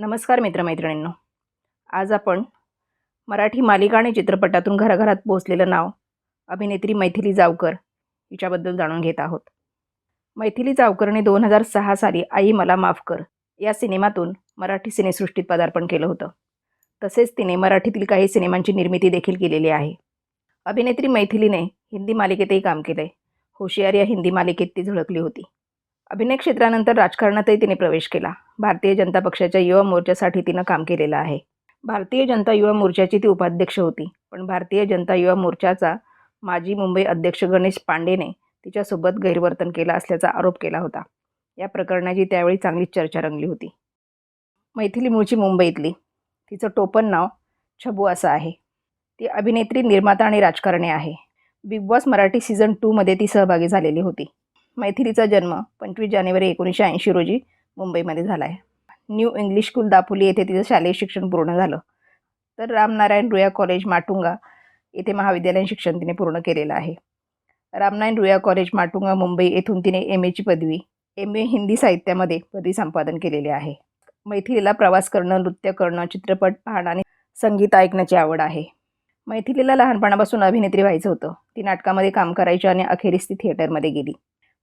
नमस्कार मित्रमैत्रिणींनो. आज आपण मराठी मालिका आणि चित्रपटातून घराघरात पोहोचलेलं नाव अभिनेत्री मैथिली जावकर हिच्याबद्दल जाणून घेत आहोत. मैथिली जावकरने दोन हजार सहा साली आई मला माफ कर या सिनेमातून मराठी सिनेसृष्टीत पदार्पण केलं होतं. तसेच तिने मराठीतील काही सिनेमांची निर्मिती देखील केलेली आहे. अभिनेत्री मैथिलीने हिंदी मालिकेतही काम केलं आहे होशियार या हिंदी मालिकेत ती झळकली होती. अभिनय क्षेत्रानंतर राजकारणातही तिने प्रवेश केला. भारतीय जनता पक्षाच्या युवा मोर्चासाठी तिनं काम केलेलं आहे. भारतीय जनता युवा मोर्चाची ती उपाध्यक्ष होती. पण भारतीय जनता युवा मोर्चाचा माजी मुंबई अध्यक्ष गणेश पांडेने तिच्यासोबत गैरवर्तन केलं असल्याचा आरोप केला होता. या प्रकरणाची त्यावेळी चांगलीच चर्चा रंगली होती. मैथिली मूळची मुंबईतली. तिचं टोपण नाव छबू असं आहे. ती अभिनेत्री निर्माता आणि राजकारणी आहे. बिग बॉस मराठी सीझन टूमध्ये ती सहभागी झालेली होती. मैथिलीचा जन्म पंचवीस जानेवारी एकोणीसशे ऐंशी रोजी मुंबईमध्ये झाला आहे. न्यू इंग्लिश स्कूल दापोली येथे तिचं शालेय शिक्षण पूर्ण झालं. तर रामनारायण रुया कॉलेज माटुंगा येथे महाविद्यालयीन शिक्षण तिने पूर्ण केलेलं आहे. रामनारायण रुया कॉलेज माटुंगा मुंबई येथून तिने एम एची पदवी एम ए हिंदी साहित्यामध्ये पदवी संपादन केलेले आहे. मैथिलीला प्रवास करणं नृत्य करणं चित्रपट पाहणं आणि संगीत ऐकण्याची आवड आहे. मैथिलीला लहानपणापासून अभिनेत्री व्हायचं होतं. ती नाटकामध्ये काम करायची आणि अखेरीस ती थिएटरमध्ये गेली.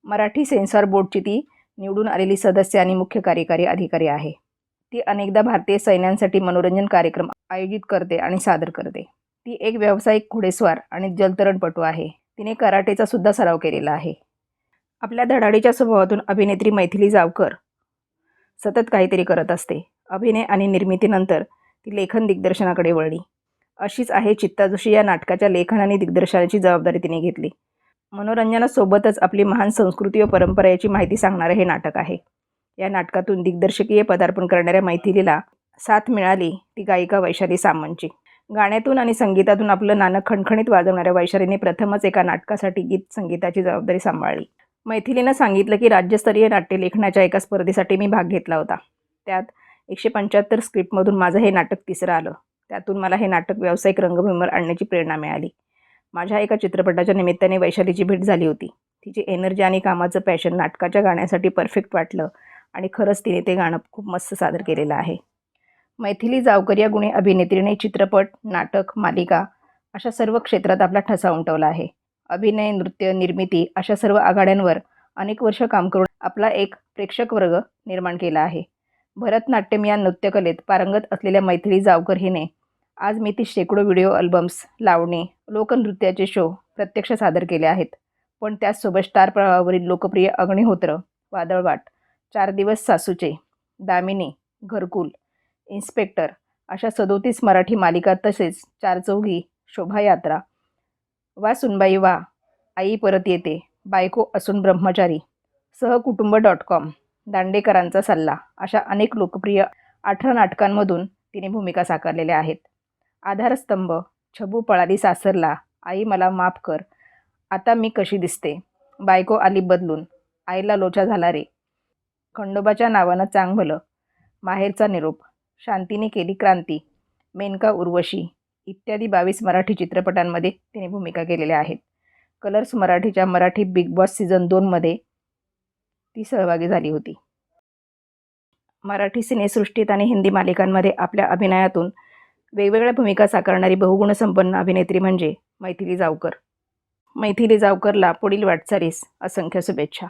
मराठी सेन्सॉर बोर्डची ती निवडून आलेली सदस्य आणि मुख्य कार्यकारी अधिकारी आहे. ती अनेकदा भारतीय सैन्यांसाठी मनोरंजन कार्यक्रम आयोजित करते आणि सादर करते. ती एक व्यावसायिक घोडेस्वार आणि जलतरणपटू आहे. तिने कराटेचा सुद्धा सराव केलेला आहे. आपल्या धडाडीच्या स्वभावातून अभिनेत्री मैथिली जावकर सतत काहीतरी करत असते. अभिनय आणि निर्मितीनंतर ती लेखन दिग्दर्शनाकडे वळली. अशीच आहे चित्ता जोशी या नाटकाच्या लेखन आणि दिग्दर्शनाची जबाबदारी तिने घेतली. मनोरंजनासोबतच आपली महान संस्कृती व परंपरा याची माहिती सांगणारं हे नाटक आहे. या नाटकातून दिग्दर्शकीय पदार्पण करणाऱ्या मैथिलीला साथ मिळाली ती गायिका वैशाली सामंतची. गाण्यातून आणि संगीतातून आपलं नाणं खणखणीत वाजवणाऱ्या वैशालीने प्रथमच एका नाटकासाठी गीत संगीताची जबाबदारी सांभाळली. मैथिलीनं सांगितलं की राज्यस्तरीय नाट्य लेखनाच्या एका स्पर्धेसाठी मी भाग घेतला होता. त्यात एकशे पंच्याहत्तर स्क्रिप्टमधून माझं हे नाटक तिसरं आलं. त्यातून मला हे नाटक व्यावसायिक रंगभूमीवर आणण्याची प्रेरणा मिळाली. माझ्या एका चित्रपटाच्या निमित्ताने वैशालीची भेट झाली होती. तिची एनर्जी आणि कामाचं पॅशन नाटकाच्या गाण्यासाठी परफेक्ट वाटलं आणि खरंच तिने ते गाणं खूप मस्त सादर केलेलं आहे. मैथिली जावकर या गुणे अभिनेत्रीने चित्रपट नाटक मालिका अशा सर्व क्षेत्रात आपला ठसा उमटवला आहे. अभिनय नृत्य निर्मिती अशा सर्व आघाड्यांवर अनेक वर्ष काम करून आपला एक प्रेक्षक वर्ग निर्माण केला आहे. भरतनाट्यम या नृत्यकलेत पारंगत असलेल्या मैथिली जावकर हिने आज मी ती शेकडो व्हिडिओ अल्बम्स लावणी लोकनृत्याचे शो प्रत्यक्ष सादर केले आहेत. पण त्याचसोबत स्टार प्रवाहावरील लोकप्रिय अग्निहोत्र वादळवाट चार दिवस सासूचे दामिनी घरकुल इन्स्पेक्टर अशा सदोतीस मराठी मालिका तसेच चार चौघी शोभायात्रा वा सुनबाई वा आई परत येते बायको असून ब्रह्मचारी सहकुटुंब डॉट कॉम दांडेकरांचा सल्ला अशा अनेक लोकप्रिय अठरा नाटकांमधून तिने भूमिका साकारलेल्या आहेत. आधारस्तंभ. छबू पळाली सासरला. आई मला माफ कर. आता मी कशी दिसते? बायको आली बदलून. आईला लोचा झाला रे. खंडोबाच्या नावानं चांग भलं. माहेरचा निरोप. शांतीने केली क्रांती. मेनका उर्वशी. इत्यादी बावीस मराठी चित्रपटांमध्ये तिने भूमिका केलेल्या आहेत. कलर्स मराठीच्या मराठी बिग बॉस सीझन दोनमध्ये ती सहभागी झाली होती. मराठी सिनेसृष्टीत आणि हिंदी मालिकांमध्ये आपल्या अभिनयातून वेगवेगळ्या भूमिका साकारणारी बहुगुणसंपन्न अभिनेत्री म्हणजे मैथिली जावकर. मैथिली जावकरला पुढील वाटचालीस असंख्य शुभेच्छा.